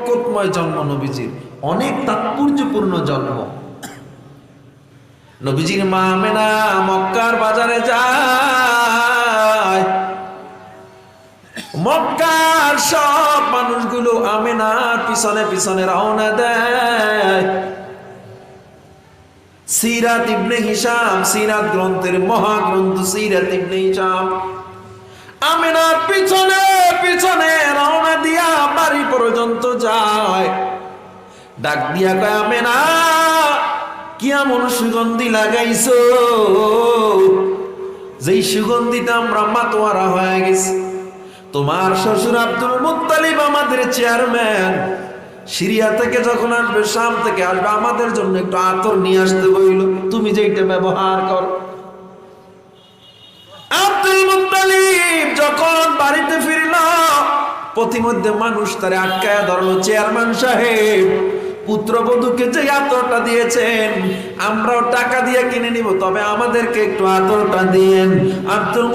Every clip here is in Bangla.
বরকতময় জন্ম নবীজির। অনেক তাৎপর্যপূর্ণ জন্ম। নবীজির মা আমেনা মক্কার বাজারে যায়। মক্কার সব মানুষগুলো আমেনার পিছনে পিছনে রওনা দেয়। সিরাত ইবনে হিসাম সিরাত গ্রন্থের মহাগ্রন্থ সিরাত ইবনে হিসাম আমেনার পিছনে পিছনে রওনা দিয়া বাড়ি পর্যন্ত যায়। ডাক দিয়া কয়, আমেনা, কি এমন সুগন্ধি লাগাইছো? যেই সুগন্ধিটা আমরা মাতোয়ারা হয়ে গেছি, তোমার শ্বশুর আব্দুল মুত্তালিব আমাদের চেয়ারম্যান। সিরিয়া থেকে যখন আসবে, শাম থেকে আসবে, আমাদের জন্য একটু আতর নিয়ে আসতে বইল, তুমি যেটা ব্যবহার কর। আমরাও টাকা দিয়ে কিনে নিব, তবে আমাদেরকে একটু আতরটা আব্দুল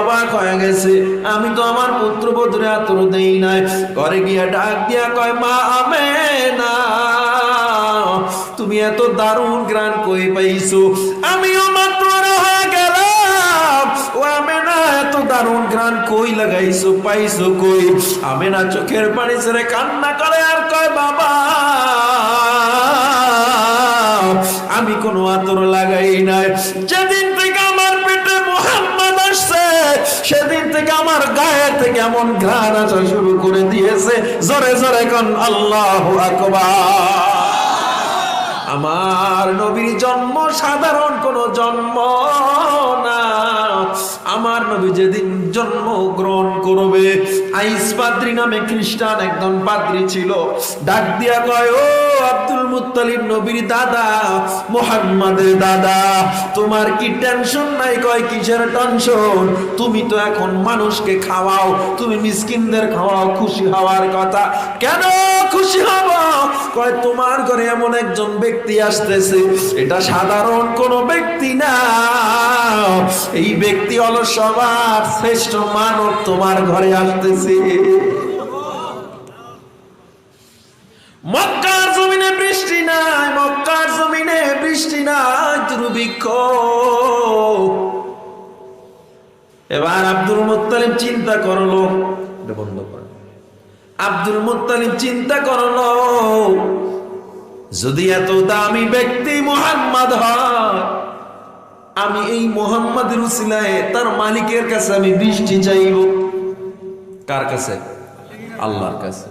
অবাক হয়ে গেছে, আমি তো আমার পুত্রবধূরে আতর দেই নাই। ঘরে গিয়ে ডাক দিয়া কয়, মা আমে না তুমি এত দারুণ গ্রান কই পাইছো? আমিও মাত্র ও আমি না এত দারুণ গ্রান কই লাগাইছো, পাইছো কই? আমি না চোখের পানি ছেড়ে কান্না করে, আর কয়, বাবা, আমি কোনো আতর লাগাই নাই। যেদিন থেকে আমার পেটে মোহাম্মদ আসছে, সেদিন থেকে আমার গায়ে থেকে এমন ঘ্রাণ আসা শুরু করে দিয়েছে। জোরে জোরে কোন, আল্লাহ আকবার। আমার নবীর জন্ম সাধারণ কোন জন্ম না। months আমার নবী যেদিন জন্ম গ্রহণ করবে, আইস পাদ্রি নামে খ্রিস্টান একজন পাদ্রি ছিল। ডাক দিয়া কয়, ও আব্দুল মুত্তালিব নবীর দাদা, মোহাম্মদের দাদা, তোমার কি টেনশন নাই? কয়, কিসের টেনশন তুমি তো এখন মানুষকে খাওয়াও, তুমি মিসকিনদের খাওয়াও, খুশি হওয়ার কথা। কেন খুশি হব? কয়, তোমার ঘরে এমন একজন ব্যক্তি আসতেছে, এটা সাধারণ কোন ব্যক্তি না। এই ব্যক্তি হলো সবার শ্রেষ্ঠ মানব তোমার ঘরে আসতেছে। মক্কার জমিনে বৃষ্টি নাই, মক্কার জমিনে বৃষ্টি নাই, দুর্ভিক্ষ। এবার আব্দুল চিন্তা করল বন্ধ আব্দুল মুত্তালিব চিন্তা করল, যদি এত দামি ব্যক্তি মোহাম্মদ হয় আমি এই মোহাম্মদের উসিলায় তার মালিকের কাছে আমি বৃষ্টি চাইব। কার কাছে? আল্লাহর কাছে।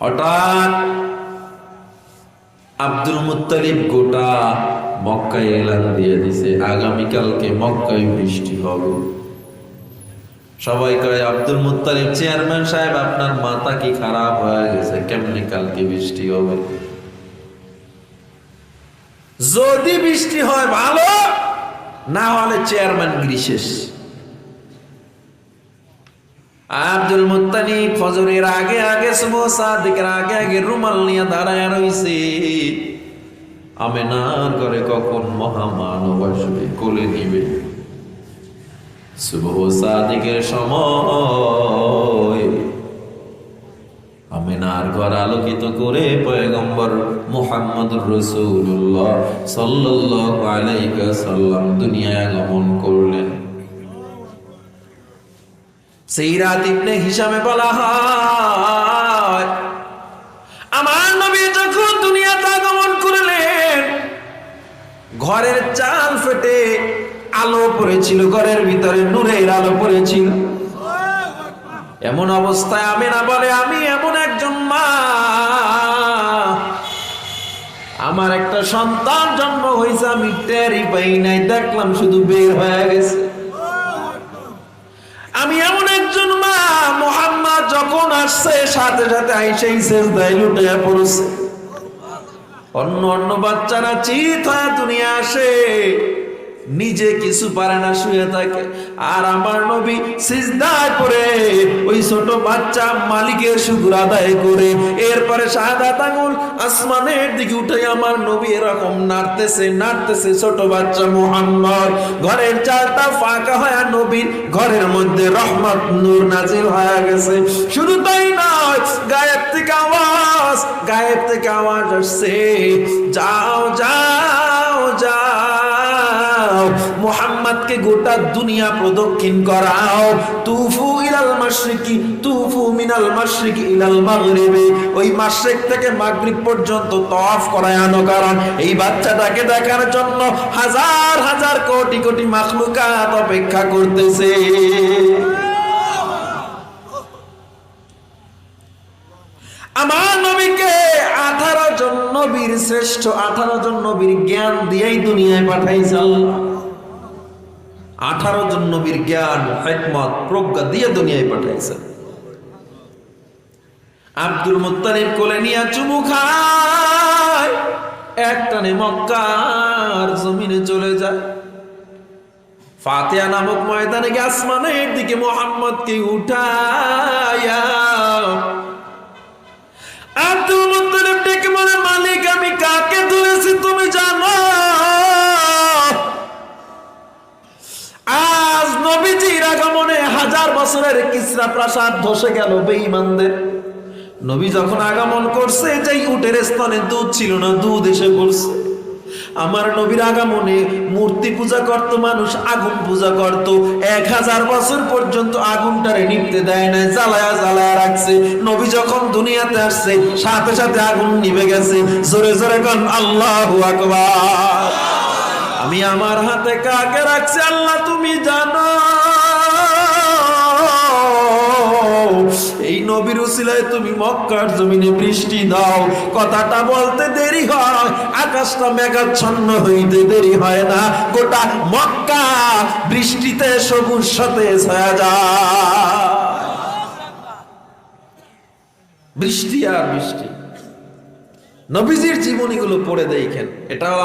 হঠাৎ আব্দুল মুত্তালিব গোটা মক্কায় এলান দিয়ে দিছে, আগামীকালকে মক্কায় বৃষ্টি হবে। সবাই কয়, আব্দুল মুত্তালিব, চেয়ারম্যান সাহেব, আপনার মাথা কি খারাপ হয়ে গেছে? কেমনি কালকে বৃষ্টি হবে? যদি বৃষ্টি হয় ভালো, না হলে চেয়ারম্যান গ্রিসেস আব্দুল মুত্তালিব ফজরের আগে আগে সুবহ সাদিকের আগে আগে রুমাল নিয়ে দাঁড়ায় রইছে। আমেনার ঘরে কখন মহামানব আসবে, কোলে নিবে। সুবহ সাদিকের সময় আমিনার ঘর আলোকিত করে পয়গম্বর মুহাম্মদুর রাসূলুল্লাহ সাল্লাল্লাহু আলাইহি সাল্লাম দুনিয়ায় আগমন করলেন। সেই রাত ইবনে হিসামে বলা হয়, আমার নবী যখন দুনিয়াতে আগমন করলেন, ঘরের চাল ফেটে আলো পড়েছিল, ঘরের ভিতরে নূরের আলো পড়েছিল। এমন অবস্থায় আমি না বলে, আমি এমন একজন মা। আমার একটা সন্তান জন্ম হয়েছে, আমি টেরি পাই নাই। দেখলাম শুধু বের হয়ে গেছে। আমি এমন একজন মা, মোহাম্মদ যখন আসছে, সাথে সাথে আইসেই শেষ দেয় লুটে পড়ছে। অন্য অন্য বাচ্চারা চিত হয়ে দুনিয়া আসে। নিজে কিছু পারে না, শুয়ে থাকে। আর আমার নবী সিজদায় পড়ে, ওই ছোট বাচ্চা মালিকের শুকুর আদায় করে। এরপরে সাদা আঙুল আসমানের দিকে উঠে আমার নবী এরকম নাড়তেছে নাড়তেছে ছোট বাচ্চা মোহাম্মদ। ঘরের চালটা ফাঁকা হয় নবীর ঘরের মধ্যে রহমত নূর নাজিল হয়ে গেছে। শুধু তাই নয় গায়ে গায়েব থেকে আওয়াজ আসছে। যাও যাও যাও। মোহাম্মদকে গোটা দুনিয়া প্রদক্ষিণ করাও। তুফু ইলাল মাশরিকি, তুফু মিনাল মাশরিকি ইলাল মাগরিবি। ওই মাশরিক থেকে মাগরিব পর্যন্ত তওয়াফ করায় আনো কারণ এই বাচ্চাটাকে দেখার জন্য হাজার হাজার কোটি কোটি মাখলুকাত অপেক্ষা করতেছে। আমার নবীকে আঠারো জন নবীর শ্রেষ্ঠ, আঠারো জন নবীর জ্ঞান দিয়েই দুনিয়ায় পাঠাইছে আল্লাহ। আঠারো জন নবীর জ্ঞান, হেকমত, প্রজ্ঞা দিয়ে দুনিয়ায় পাঠাইছে। আব্দুল মুত্তালিব কোলে নিয়ে চুমু খায়। একটানে মক্কার জমিনে চলে যায়। ফাতেহা নামক ময়দানে আসমানের দিকে মোহাম্মদকে উঠায়া। বছরের কিসরা প্রাসাদ ধসে গেল বেঈমানদের। নবী যখন আগমন করছে যেই উটের স্তনে দুধ ছিল না, দুধ এসে পড়ছে আমার নবীর আগমনে মূর্তি পূজা করত, মানুষ আগুন পূজা করত। এক হাজার বছর পর্যন্ত আগুনটারে নিভতে দেয় না জ্বালায়া জ্বালায়া রাখছে। নবী যখন দুনিয়াতে আসছে, সাথে সাথে আগুন নিভে গেছে। জোরে জোরে কন, আল্লাহু আকবার। আমি আমার হাতে কাকে রাখছি, আল্লাহ তুমি জানো। এই নবীর উসিলায় তুমি মক্কার জমিনে বৃষ্টি দাও। কথাটা বলতে দেরি হয়, আকাশটা মেঘাচ্ছন্ন হইতে দেরি হয় না। গোটা মক্কা বৃষ্টিতে সবুজ সাথে বৃষ্টি আর বৃষ্টি। নবীজির জীবনীগুলো পড়ে দেখেন।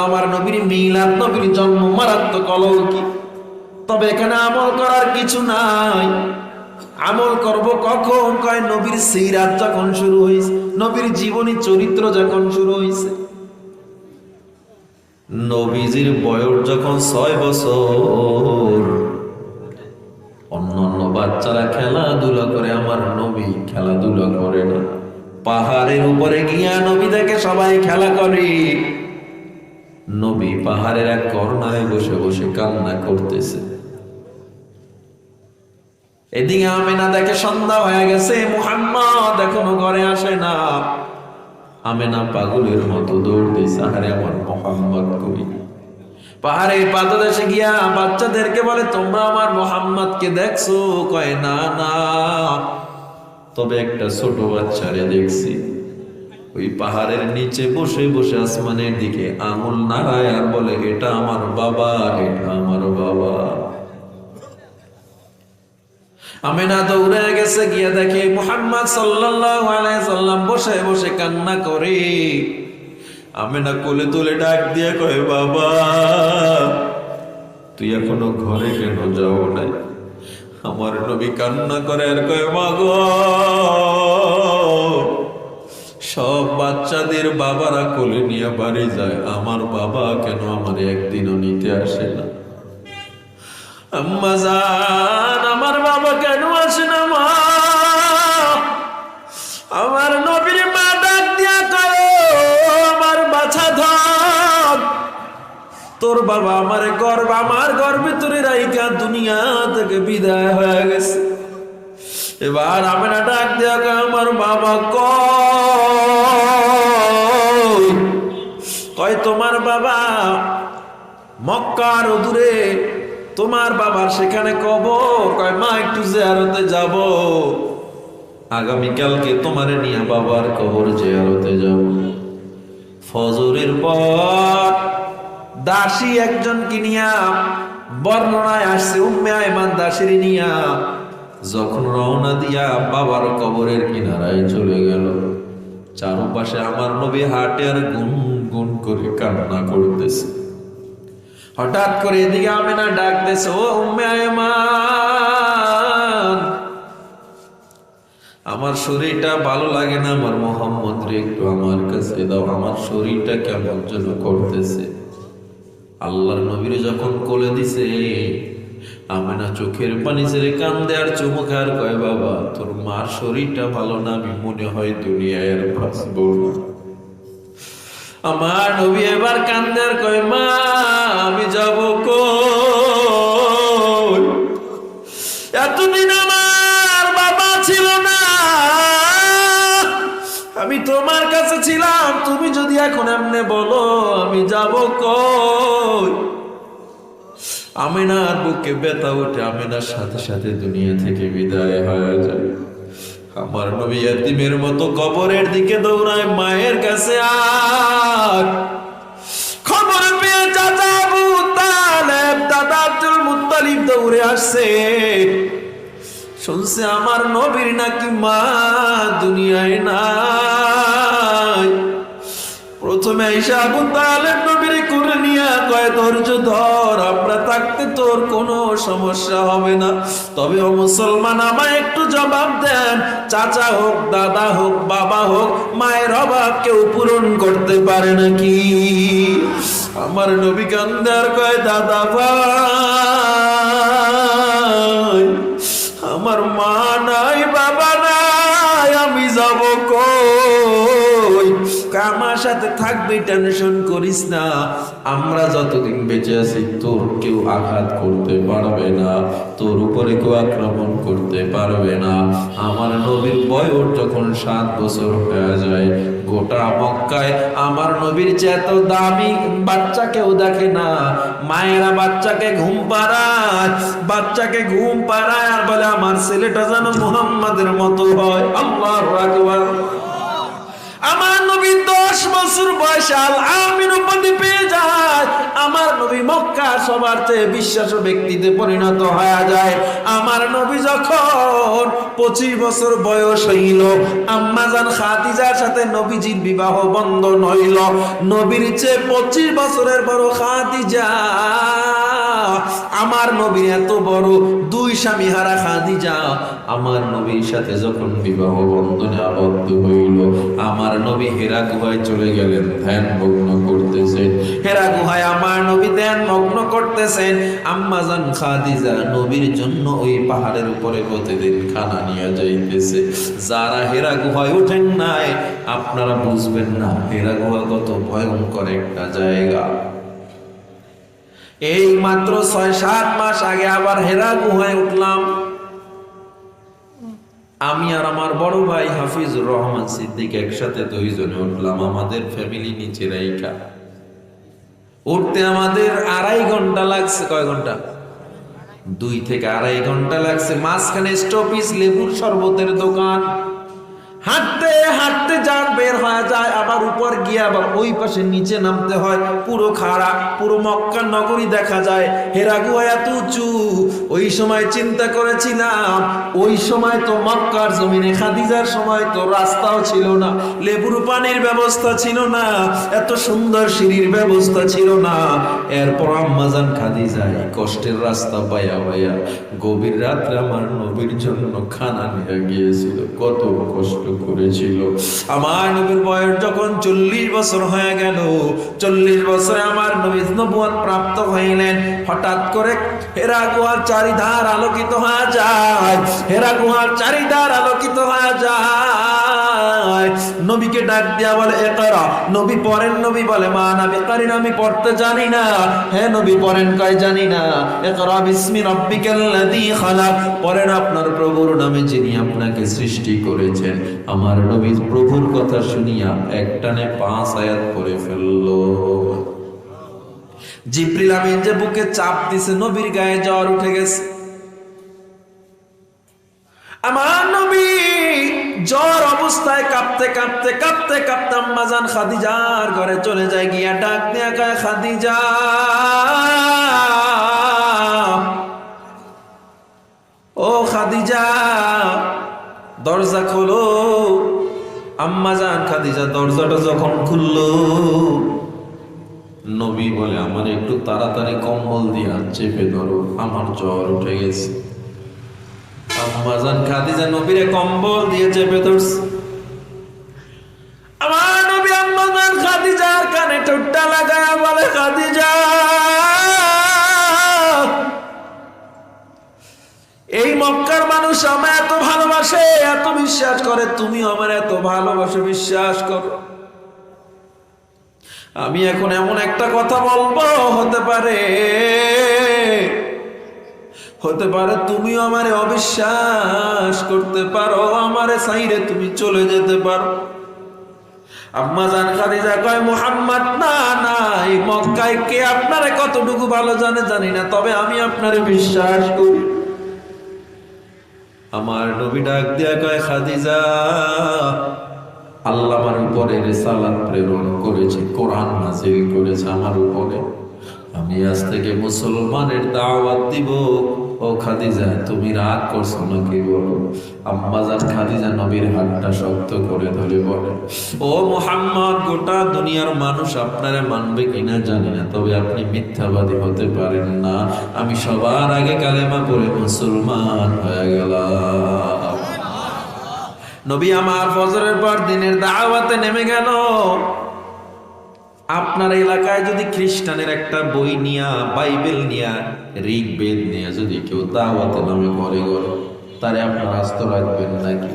আমার নবীর মিলাদ নবীর জন্ম, মারাত্মক অলৌকিক। তবে এখানে আমল করার কিছু নাই। আমল করব কখন? কয়, নবীর সিরাত যখন শুরু হয়েছে নবীর জীবনী চরিত্র যখন শুরু হয়েছে নবীজির বয়স যখন ছয় বছর, অন্যান্য বাচ্চারা খেলাধুলা করে, আমার নবী খেলাধুলা করে না। পাহাড়ের উপরে গিয়া নবী দেখে সবাই খেলা করে। নবী পাহাড়ের এক কর্নারে বসে বসে কান্না করতেছে। এদিকে আমেনা দেখে সন্ধ্যা হয়ে গেছে, মুহাম্মদ এখনও ঘরে আসে না। আমেনা পাগলের মতো দৌড় দিছে আরে আমার মোহাম্মদ কই? পাহাড়ের পাদদেশে গিয়া বাচ্চাদেরকে বলে, তোমরা আমার মোহাম্মদকে দেখছ? কয়, না না। তবে একটা ছোট বাচ্চারে দেখছি, ওই পাহাড়ের নিচে বসে বসে আসমানের দিকে আঙুল নাড়ায় আর বলে, এটা আমার বাবা, এটা আমার বাবা। আমেনা দৌড়ে গেছে, গিয়ে দেখে মুহাম্মদ সাল্লাল্লাহু আলাইহি সাল্লাম বসে বসে কান্না করে। আমেনা কোলে তুলে ডাক দিয়ে কয়, বাবা, তুই এখনও ঘরে কেন যাও নাই? আমার নবী কান্না করে আর কয়, মাগো, সব বাচ্চাদের বাবারা কোলে নিয়ে বাড়ি যায়। আমার বাবা কেন আমার একদিনও নিতে আসে না? আম্মা আমার বাবা কেন আসে না আমার নবীর মা ডাক দিয়া করো আমার বাছা ধর তোর বাবা আমার গর্ব আমার গর্বে তোরে রাইকা দুনিয়া থেকে বিদায় হয়ে গেছে। এবার আমি না ডাক দেয়া কয়, আমার বাবা কই? কয় তোমার বাবা মক্কার দূরে তোমার বাবার সেখানে কবর। কয়, মা, একটু জেয়ারতে যাব। আগামীকালকে তোমারে নিয়ে বাবার কবর জেয়ারতে যাব। ফজরের পর দাসী একজন কিনিয়া বর্ণনায় আসছে, উম্মে আয়মান দাসীর নিয়া যখন রওনা দিয়া বাবার কবরের কিনারায় চলে গেল। চারপাশে আমার নবী হাটে আর গুন গুন করে কান্না করতেছে। হঠাৎ করে এদিকে আমেনা ডাকতেছে, ও উম্মে আয়মান, আমার শরীরটা ভালো লাগে না, আমার মোহাম্মদ রে, একটু আমার কাছে দাও, আমার শরীরটা কেমন যেন করতেছে। আল্লাহর নবীর যখন কোলে দিছে, আমেনা চোখের পানি ছেড়ে কান্দে আর কয়, বাবা, তোর মার শরীরটা ভালো না, আমি মনে হয় দুনিয়ায় আর না। আমার নবী এবার কান্দার কয়, মা, আমি যাব কই? এতদিন আমার বাবা ছিল না। আমি তোমার কাছে ছিলাম, তুমি যদি এখন এমনি বলো, আমি যাব কই? আমিনার বুকে ব্যথা ওঠে আমিনার সাথে সাথে দুনিয়া থেকে বিদায় হয়ে যায়। আমার নবী এতিমের মতো কবরের দিকে দৌড়ায় মায়ের কাছে আর খবর পেয়ে চাচা আবু তালেব দাদা আব্দুল মুত্তালিব দৌড়ে আসছে। শুনছে আমার নবীর নাকি মা দুনিয়ায় নাই। প্রথমে আইসা আবু তালেব ধৈর্য ধর, আমরা থাকতে তোর কোনো সমস্যা হবে না। তবে ও মুসলমান, আমায় একটু জবাব দেন। চাচা হোক, দাদা হোক, বাবা হোক, মায়ের অভাব কেউ পূরণ করতে পারে নাকি? আমার নবী কান্দার কয়, দাদা ভাই, আমার মা নাই আমার সাথে থাকবি, টেনশন করিস না। আমরা যতদিন বেঁচে আছি, তোর কেউ আঘাত করতে পারবে না। তোর উপরে কেউ আক্রমণ করতে পারবে না। আমার নবীর বয়স যখন সাত বছর হয়ে যায়, গোটা মক্কায় আমার নবীর চেয়ে দামি বাচ্চা কেউ দেখে না। মায়েরা বাচ্চাকে ঘুম পাড়ায়, বাচ্চাকে ঘুম পাড়ায় আর বলে, আমার ছেলেটা যেন মুহাম্মাদের মতো হয়। আল্লাহ আকবার। নবী দশ বছর পেয়ে যায়। আমার নবী মক্কা সবার চেয়ে বিশ্বাস ব্যক্তিতে পরিণত হয়ে যায়। আমার নবী যখন পঁচিশ বছর বয়স হইল আম্মাজান খাদিজার সাথে নবীজির বিবাহ বন্ধন হইল। নবীর চেয়ে পঁচিশ বছরের বড় খাদিজা আমার নবীর এত বড় দুই স্বামী হারা খাদিজা। আমার নবীর সাথে যখন বিবাহ বন্ধনে আবদ্ধ হইল, আমার নবী হেরা গুহায় চলে গেলেন, ধ্যান মগ্ন করতেছেন। হেরা গুহায় আমার নবী ধ্যান মগ্ন করতেছেন। আম্মাজান খাদিজা নবীর জন্য ওই পাহাড়ের উপরে প্রতিদিন খানা নিয়ে যাইতেছে। যারা হেরা গুহায় ওঠেন নাই, আপনারা বুঝবেন না, হেরা গুহা কত ভয়ঙ্কর একটা জায়গা। এই মাত্র ছয়, সাত মাস আগে আবার হেরা গুহায় উঠলাম। আমি আর আমার বড় ভাই হাফিজুর রহমান সিদ্দিক একসাথে দুইজনে উঠলাম আমাদের ফ্যামিলি নিচে রাইখা। উঠতে আমাদের আড়াই ঘণ্টা লাগছে, কয় ঘণ্টা? দুই থেকে আড়াই ঘণ্টা লাগছে। মাঝখানে স্টপিস লেবুর শরবতের দোকান। হাঁটতে হাঁটতে যান বের হয়ে যায়, আবার উপর গিয়ে আবার ওই পাশে নিচে নামতে হয়। পুরো খাড়া, পুরো মক্কা নগরী দেখা যায়। হেরাগুয়া এত উঁচু, ওই সময় চিন্তা করেছিলাম, ওই সময় তো মক্কার জমিনে খাদিজার সময় তো রাস্তাও ছিল না, লেবুর পানির ব্যবস্থা ছিল না, এত সুন্দর সিঁড়ির ব্যবস্থা ছিল না। এরপর আম্মাজান খাদিজাই কষ্টের রাস্তা পাইয়া পাইয়া গভীর রাত্রে আমার নবীর জন্য খানা নিয়ে গিয়েছিল। কত কষ্ট করেছিল। আমার নবীর বয়স যখন চল্লিশ বছর হয়ে গেল, চল্লিশ বছরে আমার নবী নবুয়াত প্রাপ্ত হইলেন। হঠাৎ করে হেরা গুহার চারিধার আলোকিত হয়ে যায়। হেরা গুহার চারিধার আলোকিত হয়ে নবীকে ডাক দিয়া বলে একরা নবী পড়েন নবী বলে, মা নাবি কারিন আমি পড়তে জানি না। হ্যাঁ নবী পড়েন কয়, জানি না। একরা বিসমি রাব্বিকাল্লাযী খালাক। পড়েন আপনার প্রভুর নামে যিনি আপনাকে সৃষ্টি করেছেন। আমার নবী প্রভুর কথা শুনিয়া একটানে পাঁচ আয়াত পড়ে ফেলল। জিব্রিল আমিন যে বুকে চাপ দিছে, নবীর গায়ে জ্বর উঠে গেছে। আমার নবী জ্বর অবস্থায় কাঁপতে কাঁপতে কাঁপতে কাঁপতে আম্মাজান খাদিজার ঘরে চলে যায়, গিয়া ডাক দিয়া কয়, খাদিজা! ও খাদিজা, দরজা খোলো। আম্মাজান খাদিজা, দরজাটা যখন খুললো, নবী বলে, আমার একটু তাড়াতাড়ি কম্বল দিয়া চেপে ধরো, আমার জ্বর উঠে গেছে। আম্মাজান খাদিজা নবীরে কম্বল দিয়ে চেপে আমার নবী আম্মাজান খাদিজার কানে ঠোঁটটা লাগায় বলে, খাদিজা, এই মক্কার মানুষ আমার এত ভালোবাসে, এত বিশ্বাস করে, তুমি আমার এত ভালোবাসো, বিশ্বাস করো। আমি এখন এমন একটা কথা বলব, হতে পারে হতে পারে তুমিও আমারে অবিশ্বাস করতে পারো, আমারে সাইরে তুমি চলে যেতে পারো। আম্মা জান খাদিজা কয়, মুহাম্মদ, না না, এই মক্কায় কে আপনারে কতটুকু ভালো জানে জানি না, তবে আমি আপনারে বিশ্বাস করি। আমার নবী ডাক দিয়া কয়, খাদিজা, আল্লাহ আমার উপরে রেসালাত প্রেরণ করেছে, কোরআন নাজিল করেছে আমার উপরে। আমি আজ থেকে মুসলমানের দাওয়াত দিব। ও খাদিজা, তুমি রাগ করছ নাকি বলো? আম্মাজান খাদিজা নবীর হাতটা শক্ত করে ধরে বলে, ও মোহাম্মদ, গোটা দুনিয়ার মানুষ আপনারা মানবে কিনা জানি না, তবে আপনি মিথ্যাবাদী হতে পারেন না। আমি সবার আগে কালেমা পড়ে মুসলমান হয়ে গেলাম। নবী আমার ফজরের পর দিনের দাওয়াতে নেমে গেল। আপনার এলাকায় যদি খ্রিস্টানের একটা বই নিয়া, বাইবেল নিয়া, ঋগ্বেদ নিয়া যদি কেউ দাওয়াতে নামে ঘরে ঘরে, তারে আপনার আস্ত রাখবেন নাকি?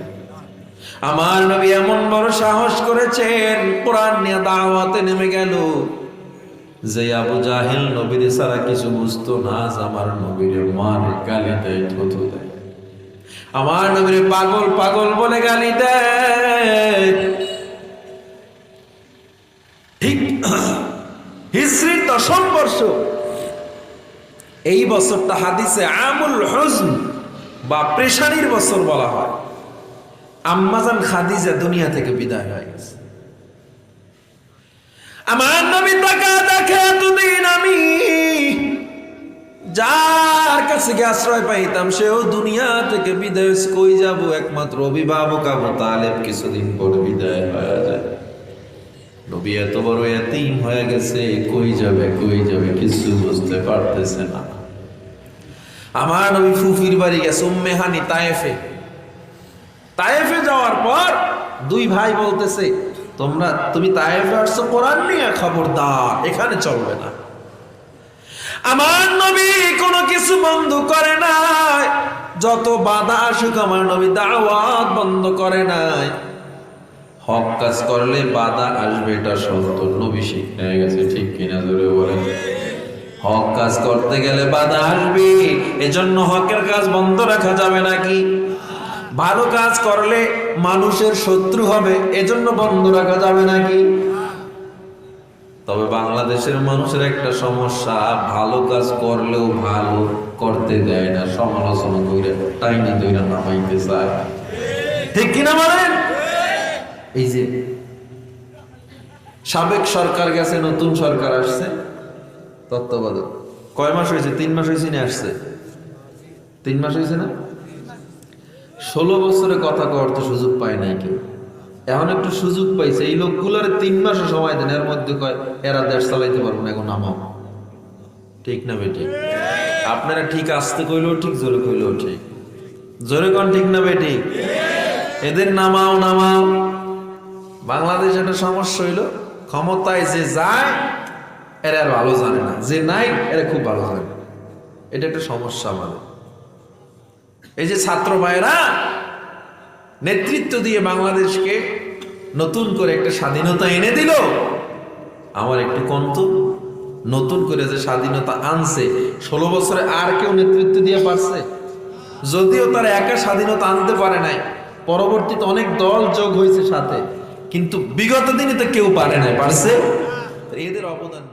আমার নবী এমন বড় সাহস করেছেন, কোরআন নিয়ে দাওয়াতে নেমে গেল। যে আবু জাহেল নবীর সারা কিছু বুঝতো না আমার নবীর মার গালি দেয় থুথু দেয়। আমার নবীর পাগল পাগল বলে গালি দেয়। হিজরির দশম বর্ষ। এই বছরটা হাদিসে আমুল হজম বা বছর বলা হয়। আম্মাজান খাদিজা দুনিয়া থেকে বিদায় হয়ে গেছে। আমার নবী দেখে, এতদিন আমি যার কাছে গিয়ে আশ্রয় পাইতাম, সেও দুনিয়া থেকে বিদায় কই যাব? একমাত্র অভিভাবক আবু তালেব কিছুদিন পর বিদায় হয়ে যায়। নবী এত বড় এতিম হয়ে গেছে, কই যাবে কই যাবে, কিছু বুঝতে পারতেছে না। আমার নবী ফুফির বাড়ি গেছে উম্মেহানি তায়েফে। তায়েফে যাওয়ার পর দুই ভাই বলতেছে, তোমরা, তুমি তায়েফে আসছো, কোরআন নিয়ে খবর খবরদার, এখানে চলবে না। আমার নবী কোনো কিছু বন্ধ করে নাই, যত বাধা আসুক আমার নবী দাওয়াত বন্ধ করে নাই। হক কাজ করলে বাধা আসবে, এটা সত্য। নবী শিখে গেছে, ঠিক কিনা ধরে বলে হক কাজ করতে গেলে বাধা আসবে, এজন্য হকের কাজ বন্ধ রাখা যাবে নাকি? ভালো কাজ করলে মানুষের শত্রু হবে, এজন্য বন্ধ রাখা যাবে নাকি? তবে বাংলাদেশের মানুষের একটা সমস্যা, ভালো কাজ করলেও ভালো করতে দেয় না, সমালোচনা কইরা টাইনা দইরা নামাইতে চায়। ঠিক কিনা বলেন? এই যে, সাবেক সরকার গেছে, নতুন সরকার আসছে, তত্ত্বাবধায়ক। কয় মাস হয়েছে? তিন মাস হয়েছে না আসছে। তিন মাস হয়েছে না? ষোলো বছরে কথা কওয়ার তো সুযোগ পায় নাই কেউ। এখন একটু সুযোগ পাইছে। এই লোকগুলোর তিন মাসও সময় দেন, এর মধ্যে কয়, এরা দেশ চালাইতে পারব না, এখন নামাও। ঠিক না বেটি আপনারা ঠিক আসতে কইলেও ঠিক, জোরে কইলেও ঠিক। জোরে কন ঠিক না বেটি এদের নামাও নামাও। বাংলাদেশ একটা সমস্যা হইল, ক্ষমতায় যে যায়, এরা আর ভালো জানে না। যে নাই, এরা খুব ভালো জানে। এটা একটা সমস্যা আমাদের। এই যে ছাত্র ভাইরা নেতৃত্ব দিয়ে বাংলাদেশকে নতুন করে একটা স্বাধীনতা এনে দিল। আমার একটু কন্ত, নতুন করে যে স্বাধীনতা আনছে, ষোলো বছরে আর কেউ নেতৃত্ব দিয়ে পারছে? যদিও তারা একা স্বাধীনতা আনতে পারে নাই, পরবর্তীতে অনেক দল যোগ হয়েছে সাথে। কিন্তু বিগত দিনে তো কেউ পারে নাই পারছে? এদের অবদান